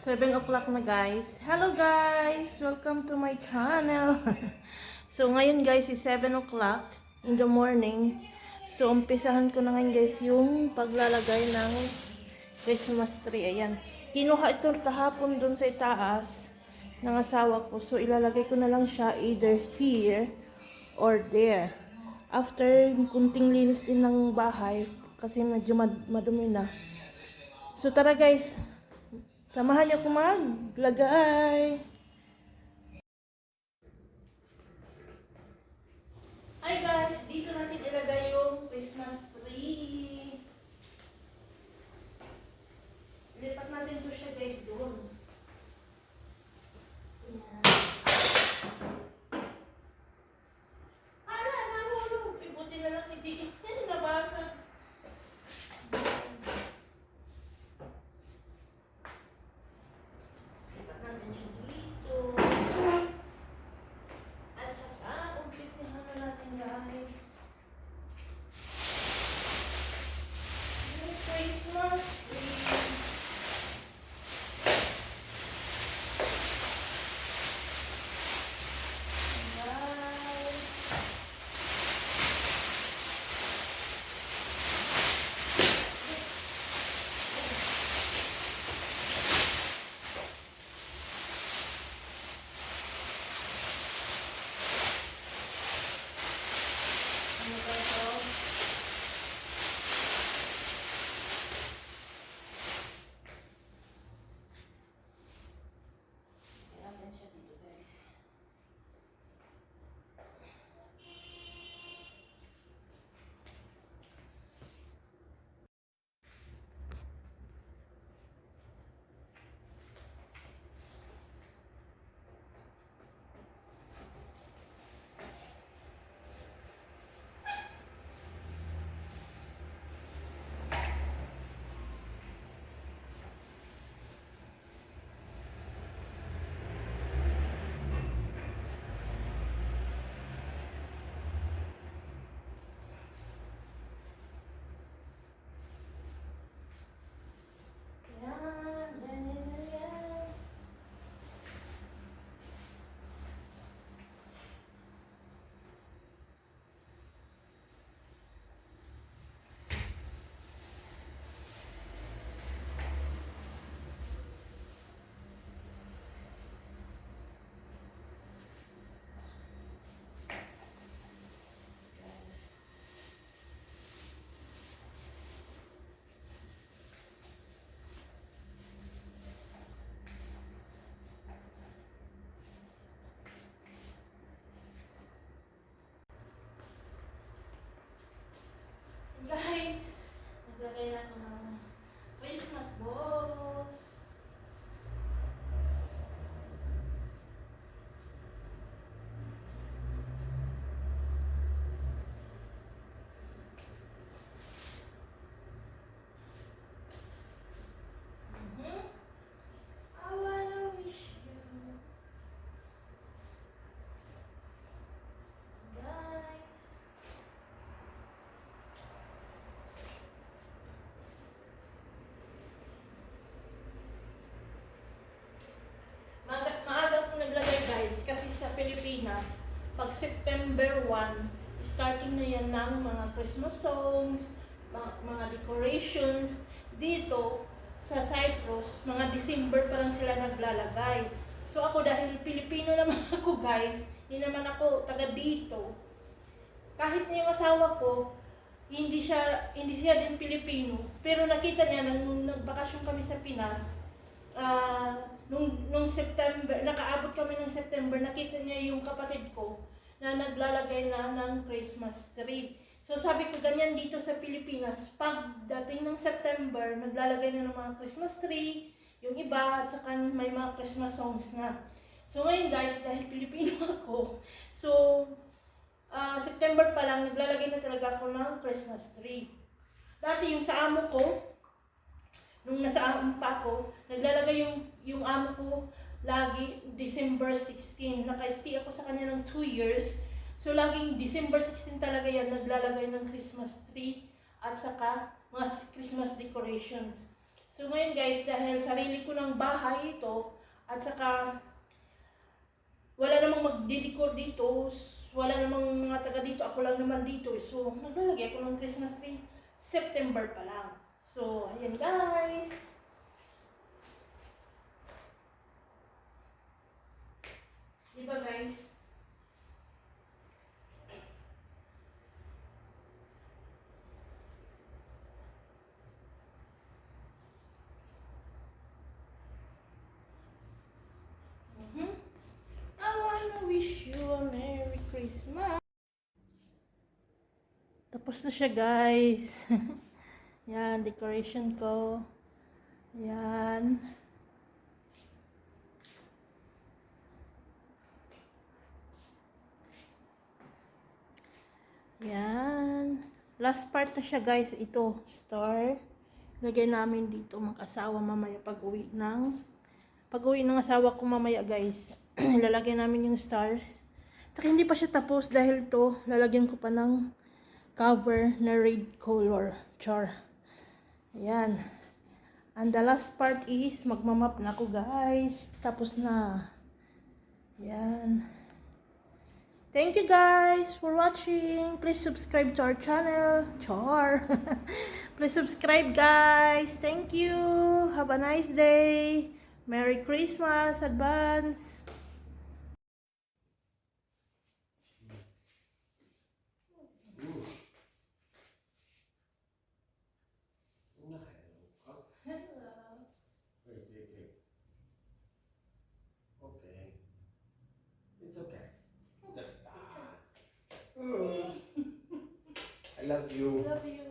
7 o'clock na guys. Hello guys! Welcome to my channel. so ngayon guys is 7 o'clock in the morning. So umpisahan ko na ngayon guys yung paglalagay ng Christmas tree. Ayan. Kinuha ito kahapon dun sa itaas ng asawa ko. So ilalagay ko na lang siya either here or there. After kunting linis din ng bahay kasi medyo mad- madumi na. So tara guys, Samahan niyo ako maglagay. Hi guys, pag September 1, starting na yan ng mga Christmas songs, mga, mga decorations. Dito, sa Cyprus, mga December pa lang sila naglalagay. So ako dahil Pilipino naman ako guys, hindi naman ako taga dito. Kahit na yung asawa ko, hindi siya hindi siya din Pilipino, pero nakita niya nang nagbakasyon kami sa Pinas, ah, nung, nung September, nakaabot kami ng September, nakita niya yung kapatid ko na naglalagay na ng Christmas tree. So sabi ko, ganyan dito sa Pilipinas, pag dating ng September, naglalagay na ng mga Christmas tree, yung iba, at saka may mga Christmas songs na. So ngayon guys, dahil Pilipino ako, so ah, September pa lang, naglalagay na talaga ako ng Christmas tree. Dati yung sa amo ko, nung nasa amo pa ako, naglalagay yung, yung amo ko lagi December 16. Naka-stay ako sa kanya ng 2 years. So, laging December 16 talaga yan, naglalagay ng Christmas tree at saka mga Christmas decorations. So ngayon guys, dahil sarili ko ng bahay ito, at saka wala namang magdidecor dito, wala namang mga taga dito, ako lang naman dito. So, naglalagay ako ng Christmas tree September pa lang. So, ayan guys. Diba guys? Mhm. I wanna wish you a Merry Christmas. Tapos na siya, guys. Yan, decoration ko. Yan. Yan. Last part na siya, guys. Ito, star. Lagay namin dito mag-asawa mamaya pag-uwi ng pag-uwi ng asawa ko mamaya, guys. lalagyan namin yung stars. Saka hindi pa siya tapos dahil to, lalagyan ko pa ng cover na red color. Char. Ayan. And the last part is, magmamap na ako guys. Tapos na. Ayan. Thank you guys for watching. Please subscribe to our channel. Char. Please subscribe guys. Thank you. Have a nice day. Merry Christmas advance. you. Love you.